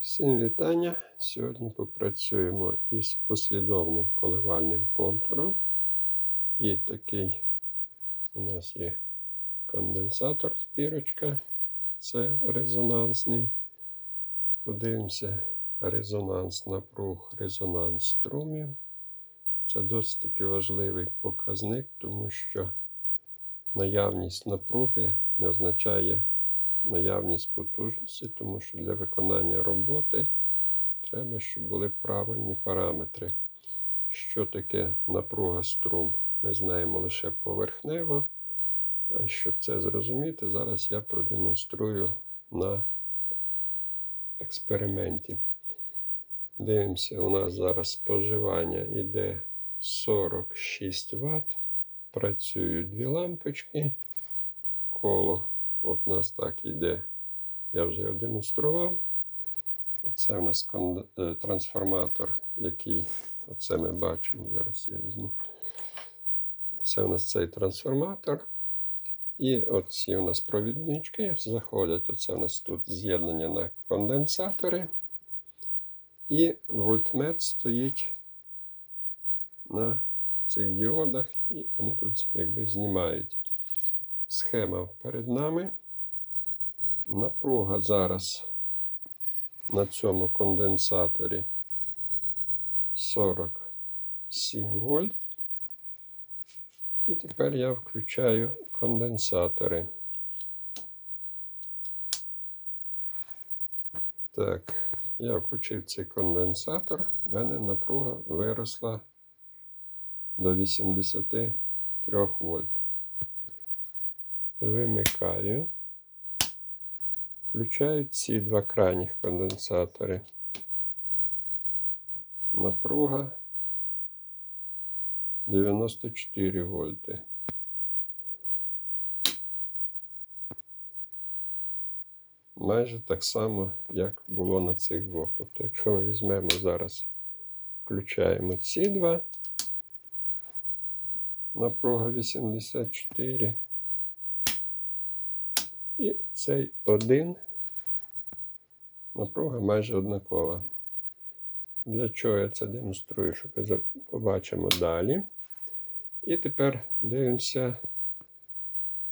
Всім вітання! Сьогодні попрацюємо із послідовним коливальним контуром. І такий у нас є конденсатор збірочка, це резонансний. Подивимося резонанс напруг, резонанс струмів. Це досить таки важливий показник, тому що наявність напруги не означає наявність потужності, тому що для виконання роботи треба, щоб були правильні параметри. Що таке напруга струм? Ми знаємо лише поверхнево. А щоб це зрозуміти, зараз я продемонструю на експерименті. Дивимося, у нас зараз споживання йде 46 Вт. Працюють дві лампочки. Коло От у нас так іде. Я вже його демонстрував. Це у нас е, трансформатор, який оце ми бачимо. Зараз я візьму. Це у нас цей трансформатор. І оці у нас провіднички заходять. Оце у нас тут з'єднання на конденсатори. І вольтмет стоїть на цих діодах, і вони тут якби знімають. Схема перед нами. Напруга зараз на цьому конденсаторі 47 вольт. І тепер я включаю конденсатори. Так, я включив цей конденсатор. У мене напруга виросла до 83 вольт вимикаю. Включаю ці два крайніх конденсатори. Напруга 94 вольти. Майже так само, як було на цих двох. Тобто, якщо ми візьмемо зараз, включаємо ці два, напруга 84. Цей один напруга майже однакова. Для чого я це демонструю, що ми побачимо далі. І тепер дивимося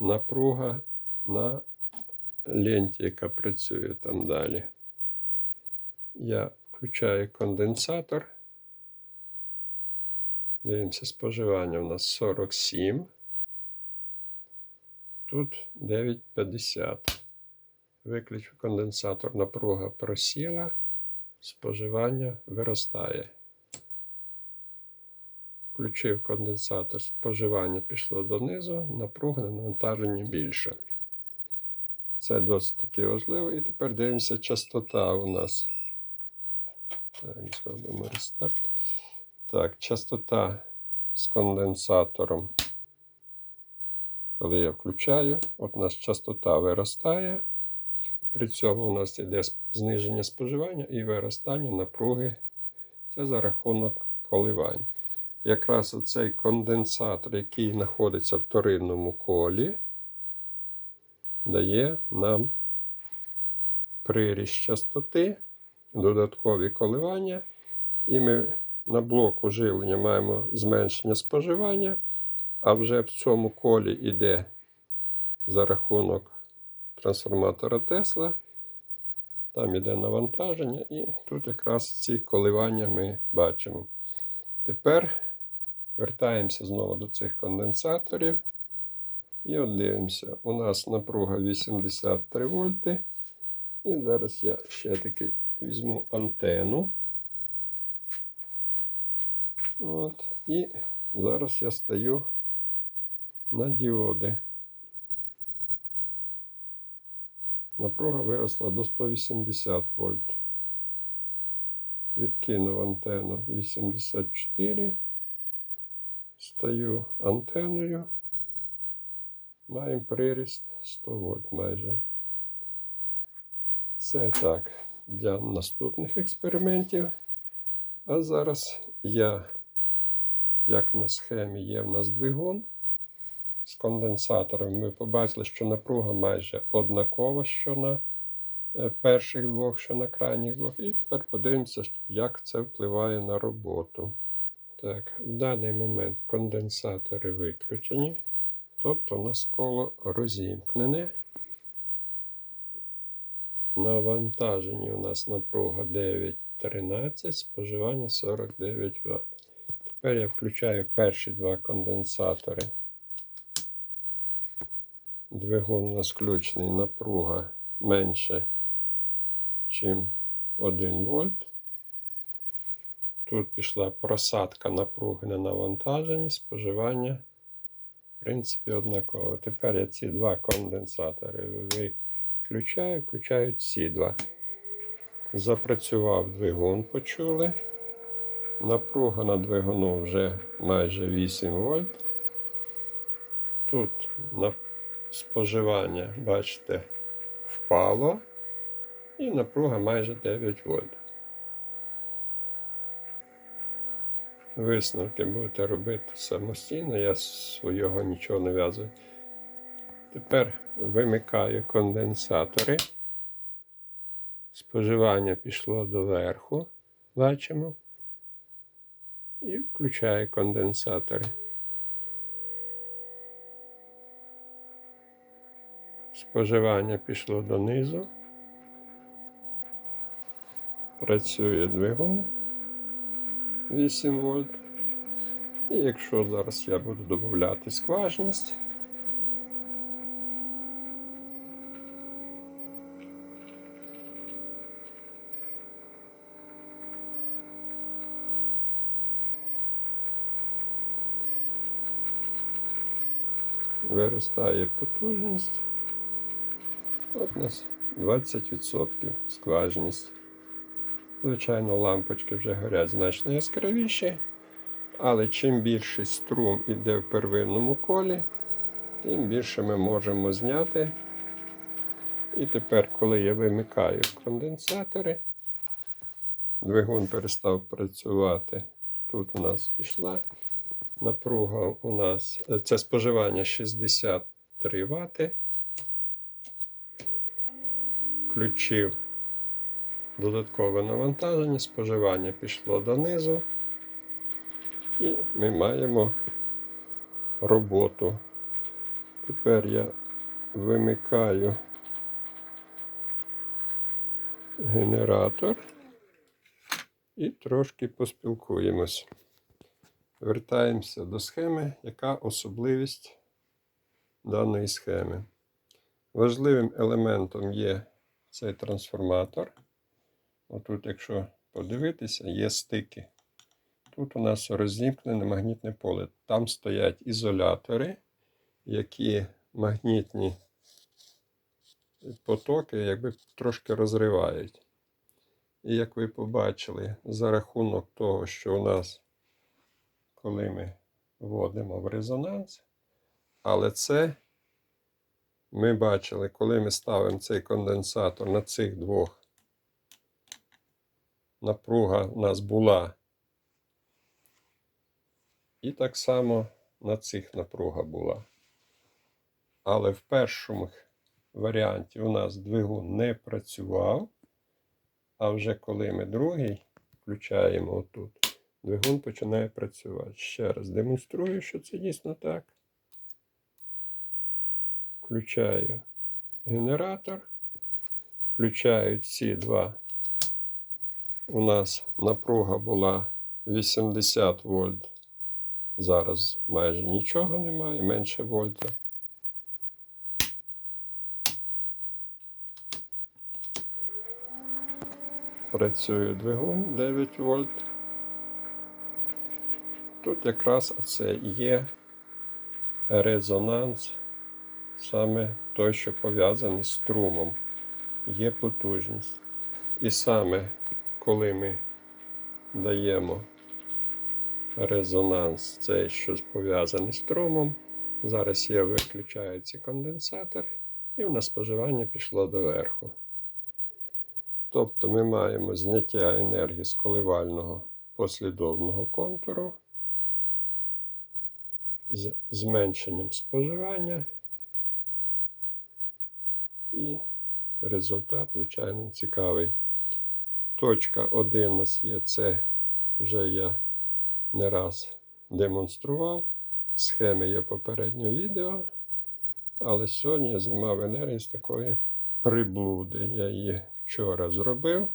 напруга на ленті, яка працює там далі. Я включаю конденсатор. Дивимося, споживання у нас 47. Тут 9,50. Виключу конденсатор, напруга просіла, споживання виростає. Включив конденсатор, споживання пішло донизу, напруга на навантаженні більше. Це досить таки важливо. І тепер дивимося, частота у нас. Так, зробимо рестарт. Так, частота з конденсатором коли я включаю, от у нас частота виростає. При цьому у нас йде зниження споживання і виростання напруги. Це за рахунок коливань. Якраз оцей конденсатор, який знаходиться в вторинному колі, дає нам приріст частоти, додаткові коливання. І ми на блоку живлення маємо зменшення споживання. А вже в цьому колі йде за рахунок трансформатора Тесла. Там йде навантаження, і тут якраз ці коливання ми бачимо. Тепер вертаємося знову до цих конденсаторів. І от дивимося, у нас напруга 83 вольти. І зараз я ще таки візьму антенну. От, І зараз я стаю на діоди. Напруга виросла до 180 вольт. Відкинув антенну 84. Стаю антеною. Маємо приріст 100 вольт майже. Це так для наступних експериментів. А зараз я, як на схемі є в нас двигун з конденсатором ми побачили, що напруга майже однакова, що на е, перших двох, що на крайніх двох. І тепер подивимося, як це впливає на роботу. Так, в даний момент конденсатори виключені, тобто у нас коло розімкнене. Навантажені у нас напруга 9,13, споживання 49 Вт. Тепер я включаю перші два конденсатори. Двигун у нас включений, напруга менше, ніж 1 вольт. Тут пішла просадка напруги на навантаженні, споживання, в принципі, однаково. Тепер я ці два конденсатори виключаю, включаю ці два. Запрацював двигун, почули. Напруга на двигуну вже майже 8 вольт. Тут на споживання, бачите, впало. І напруга майже 9 вольт. Висновки будете робити самостійно, я свого нічого не в'язую. Тепер вимикаю конденсатори. Споживання пішло доверху, бачимо. І включаю конденсатори. Споживання пішло донизу. Працює двигун 8 вольт. І якщо зараз я буду додати скважність, виростає потужність. От у нас 20% скважність. Звичайно, лампочки вже горять значно яскравіші, але чим більший струм іде в первинному колі, тим більше ми можемо зняти. І тепер, коли я вимикаю конденсатори, двигун перестав працювати. Тут у нас пішла напруга у нас це споживання 63 Вт. Включив додаткове навантаження, споживання пішло донизу. І ми маємо роботу. Тепер я вимикаю генератор і трошки поспілкуємось. Вертаємося до схеми, яка особливість даної схеми. Важливим елементом є цей трансформатор. Отут, якщо подивитися, є стики. Тут у нас розімкнене магнітне поле. Там стоять ізолятори, які магнітні потоки якби трошки розривають. І як ви побачили, за рахунок того, що у нас, коли ми вводимо в резонанс, але це ми бачили, коли ми ставимо цей конденсатор на цих двох напруга у нас була. І так само на цих напруга була. Але в першому варіанті у нас двигун не працював. А вже коли ми другий включаємо отут, двигун починає працювати. Ще раз демонструю, що це дійсно так. Включаю генератор. Включаю ці два у нас напруга була 80 вольт. Зараз майже нічого немає, менше вольта. Працює двигун 9 вольт. Тут якраз це є резонанс, саме той, що пов'язаний з струмом, є потужність. І саме коли ми даємо резонанс, цей що пов'язаний з струмом, зараз я виключаю ці конденсатори, і в нас споживання пішло доверху. Тобто ми маємо зняття енергії з коливального послідовного контуру з зменшенням споживання і результат, звичайно, цікавий. Точка 1 у нас є, це вже я не раз демонстрував. Схеми є попереднього відео. Але сьогодні я знімав енергію з такої приблуди. Я її вчора зробив,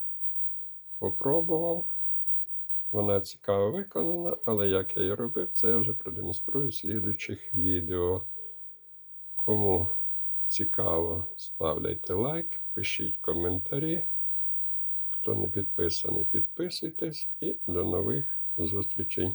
попробував. Вона цікаво виконана, але як я її робив, це я вже продемонструю в слідучих відео. Кому цікаво, ставляйте лайк, пишіть коментарі. Хто не підписаний, підписуйтесь і до нових зустрічей.